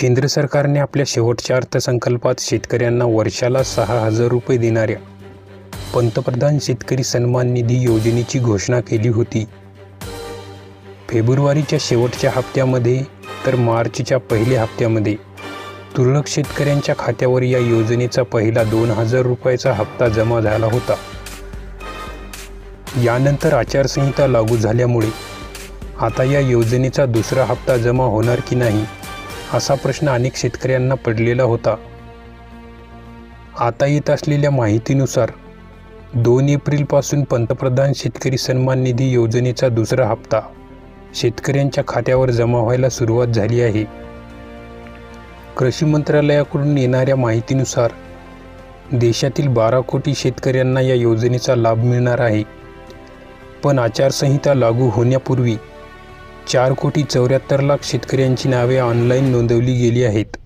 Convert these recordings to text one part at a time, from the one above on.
केंद्र सरकारने आपल्या शेवटच्या अर्थसंकल्पात शेतकऱ्यांना वर्षाला सहा हजार रुपये देणाऱ्या पंतप्रधान शेतकरी सन्मान निधी योजनेची घोषणा केली होती. फेब्रुवारीच्या शेवटच्या हप्त्यामध्ये तर मार्चच्या पहिल्या हप्त्यामध्ये तुरळक शेतकऱ्यांच्या खात्यावर या योजनेचा पहिला दोन हजार रुपयाचा हप्ता जमा झाला होता. यानंतर आचारसंहिता लागू झाल्यामुळे आता या योजनेचा दुसरा हप्ता जमा होणार की नाही असा प्रश्न अनेक शेतकऱ्यांना पडलेला होता. आता येत असलेल्या माहितीनुसार दोन एप्रिलपासून पंतप्रधान शेतकरी सन्मान निधी योजनेचा दुसरा हप्ता शेतकऱ्यांच्या खात्यावर जमा व्हायला सुरुवात झाली आहे. कृषी मंत्रालयाकडून येणाऱ्या माहितीनुसार देशातील बारा कोटी शेतकऱ्यांना या योजनेचा लाभ मिळणार आहे. पण आचारसंहिता लागू होण्यापूर्वी चार कोटी चौऱ्याहत्तर लाख शेतकऱ्यांची नावे ऑनलाईन नोंदवली गेली आहेत.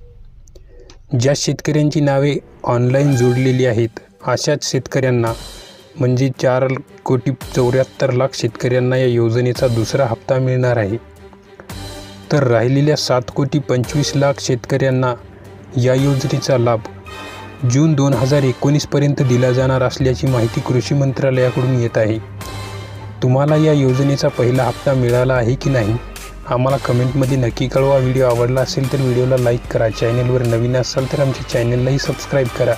ज्या शेतकऱ्यांची नावे ऑनलाईन जोडलेली आहेत अशाच शेतकऱ्यांना म्हणजे चार कोटी चौऱ्याहत्तर लाख शेतकऱ्यांना या योजनेचा दुसरा हप्ता मिळणार आहे. तर राहिलेल्या सात कोटी पंचवीस लाख शेतकऱ्यांना या योजनेचा लाभ जून दोन हजार एकोणीसपर्यंत दिला जाणार असल्याची माहिती कृषी मंत्रालयाकडून येत आहे. तुम्हाला या योजनेचा पहिला हप्ता मिळाला आहे की नाही आम्हाला कमेंटमध्ये नक्की कळवा. व्हिडिओ आवडला असेल तर व्हिडिओला लाईक करा. चॅनेलवर नवीन असाल तर आमच्या चॅनललाही सबस्क्राईब करा.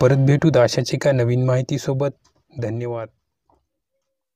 परत भेटूत अशाच एका नवीन माहितीसोबत. धन्यवाद.